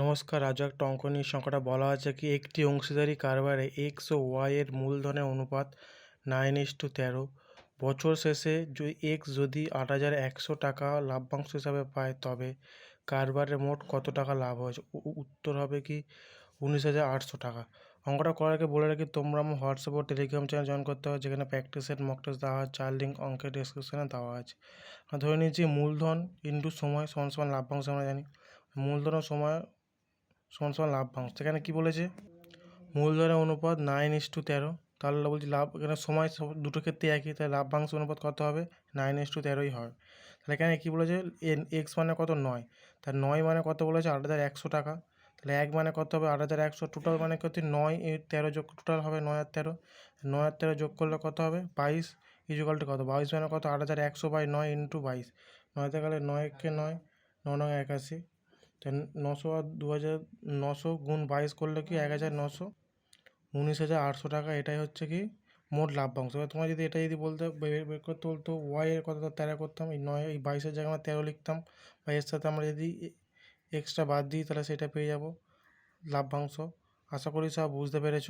নমস্কার আজও একটা অঙ্ক নিয়ে সংখ্যাটা বলা আছে কি, একটি অংশীদারি কারবারে এক্স ও ওয়াই এর মূলধনের অনুপাত নাইন ইস টু তেরো। বছর শেষে যদি এক্স যদি আট হাজার একশো টাকা লাভ্যাংশ হিসাবে পায়, তবে কারবারে মোট কত টাকা লাভ হয়েছে উত্তর হবে কি, উনিশ হাজার আটশো টাকা। অঙ্কটা করার আগে বলে রাখি, তোমরা আমার হোয়াটসঅ্যাপ ও টেলিগ্রাম চ্যানেল জয়েন করতে হবে, যেখানে প্র্যাকটিস সেট মক টেস্ট দেওয়া হয় চার লিঙ্ক অঙ্কের ডিসক্রিপশনে দেওয়া আছে। ধরে নিচ্ছি মূলধন ইন্টু সময় সমান সমান লাভ্যাংশ আমরা জানি। মূলধন সময় সমান সমান লাভ্যাংশ এখানে কী বলেছে? মূলধনের অনুপাত নাইন ইস টু তেরো। তাহলে বলছি লাভ, এখানে সময় সব- দুটো ক্ষেত্রে একই। তাহলে লাভ্যাংশ অনুপাত কত হবে? নাইন ইস টু তেরোই হয়। তাহলে এখানে কী বলেছে? এন এক্স মানে কত? নয়। তার নয় মানে কত বলেছে? আট হাজার একশো টাকা। তাহলে এক মানে কত হবে? আট হাজার একশো। টোটাল মানে কত? নয় তেরো যোগ টোটাল হবে নয় আর তেরো। নয় আর তেরো যোগ করলে কত হবে? বাইশ ইজুকালটি কত? বাইশ মানে কত? আট হাজার একশো বাই নয় ইন্টু বাইশ। নয় গেলে নয়কে নয়, ন নয় একাশি। তো নশো আর দু হাজার নশো গুণ বাইশ করলে কি এক হাজার নশো? উনিশ হাজার আটশো টাকা, এটাই হচ্ছে কি মোট লাভ্যাংশ এবার তোমার যদি এটা যদি বলতে বের করতে বলতো ওয়াই এর কথা তেরো করতাম, এই নয়, এই বাইশের জায়গায় আমরা তেরো লিখতাম, বা এর সাথে আমরা যদি এক্সট্রা বাদ দিই, তাহলে সেটা পেয়ে যাব লাভ্যাংশ আশা করি সব বুঝতে পেরেছ।